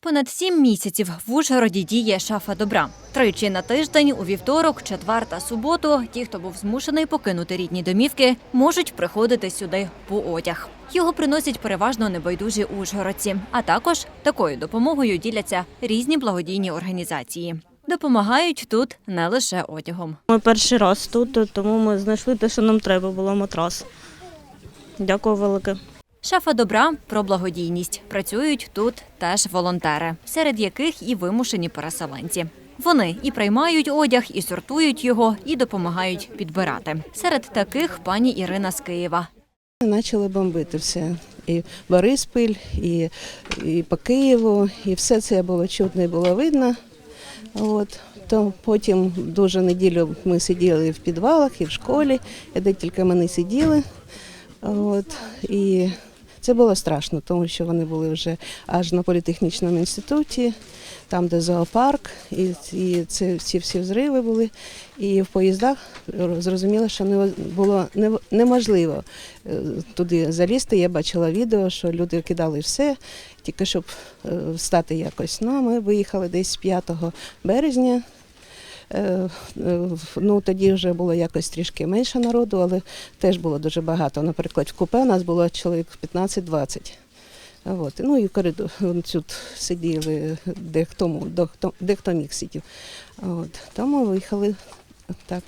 Понад сім місяців в Ужгороді діє шафа добра. Тричі на тиждень, у вівторок, четвер та суботу, ті, хто був змушений покинути рідні домівки, можуть приходити сюди по одяг. Його приносять переважно небайдужі ужгородці, а також такою допомогою діляться різні благодійні організації. Допомагають тут не лише одягом. Ми перший раз тут, тому ми знайшли те, що нам треба було матрас. Дякую велике. Шафа добра про благодійність. Працюють тут теж волонтери, серед яких і вимушені переселенці. Вони і приймають одяг, і сортують його, і допомагають підбирати. Серед таких пані Ірина з Києва. Почали бомбити все. І Бориспіль, і, і по Києву, і все це було чутно і було видно. От. То потім дуже неділю ми сиділи в підвалах і в школі, і де тільки ми не сиділи. От. І це було страшно, тому що вони були вже аж на політехнічному інституті, там, де зоопарк, і, і це ці всі взриви були. І в поїздах зрозуміло, що не було не- неможливо е, туди залізти. Я бачила відео, що люди кидали все, тільки щоб е, встати якось. Ну, а ми виїхали десь 5 березня. Е, е, Ну, тоді вже було якось трішки менше народу, але теж було дуже багато. Наприклад, в купе у нас було чоловік 15-20. От. Ну і в коридор тут сиділи, де хто, де хто, міг сидів. От. Тому виїхали так.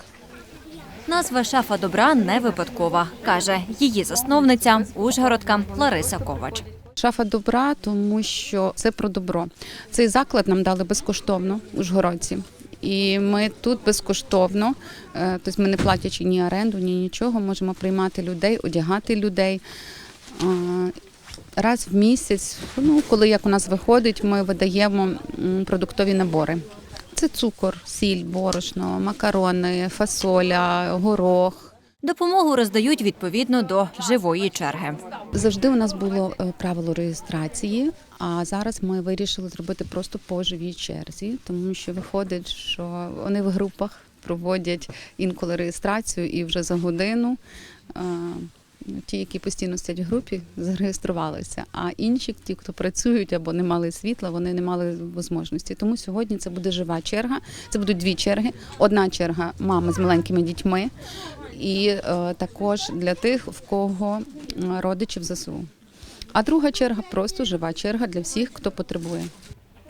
Назва шафа добра не випадкова, каже її засновниця Ужгородка Лариса Ковач. Шафа добра, тому що це про добро. Цей заклад нам дали безкоштовно ужгородці. І ми тут безкоштовно, е, тобто ми не платячи ні оренду, ні нічого, можемо приймати людей, одягати людей. Раз в місяць, ну коли як у нас виходить, ми видаємо продуктові набори. Це цукор, сіль, борошно, макарони, фасоля, горох. Допомогу роздають відповідно до живої черги. Завжди у нас було е, правило реєстрації, а зараз ми вирішили зробити просто по живій черзі, тому що виходить, що вони в групах проводять інколи реєстрацію і вже за годину. е, Ті, які постійно стоять в групі, зареєструвалися. А інші, ті, хто працюють або не мали світла, вони не мали можливості. Тому сьогодні це буде жива черга. Це будуть дві черги. Одна черга мами з маленькими дітьми, і е, також для тих, в кого м, родичі ЗСУ. А друга черга просто жива черга для всіх, хто потребує.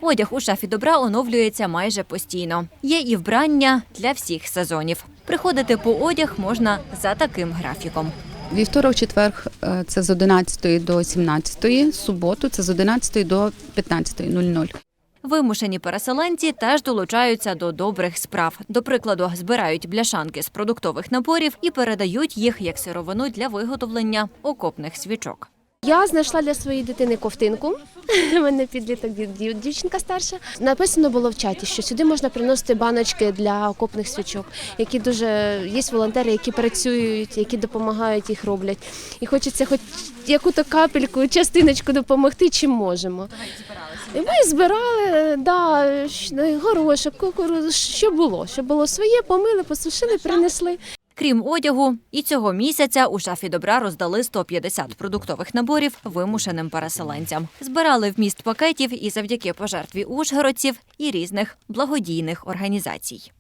Одяг у шафі добра оновлюється майже постійно. Є і вбрання для всіх сезонів. Приходити по одяг можна за таким графіком. Вівторок, четвер е, це з 11 до 17, суботу це з 11 до 15.00. Вимушені переселенці теж долучаються до добрих справ. До прикладу, збирають бляшанки з продуктових наборів і передають їх як сировину для виготовлення окопних свічок. Я знайшла для своєї дитини ковтинку. У мене підліток дів- дів- дівчинка старша. Написано було в чаті, що сюди можна приносити баночки для окопних свічок, які дуже є волонтери, які працюють, які допомагають, їх роблять. І хочеться хоч яку-то капельку, частиночку допомогти, чим можемо. І ми збирали да, щ- горошок, кукурудзу, що було, що було своє, помили, посушили, принесли. Крім одягу, і цього місяця у шафі добра роздали 150 продуктових наборів вимушеним переселенцям. Збирали вміст пакетів і завдяки пожертві ужгородців і різних благодійних організацій.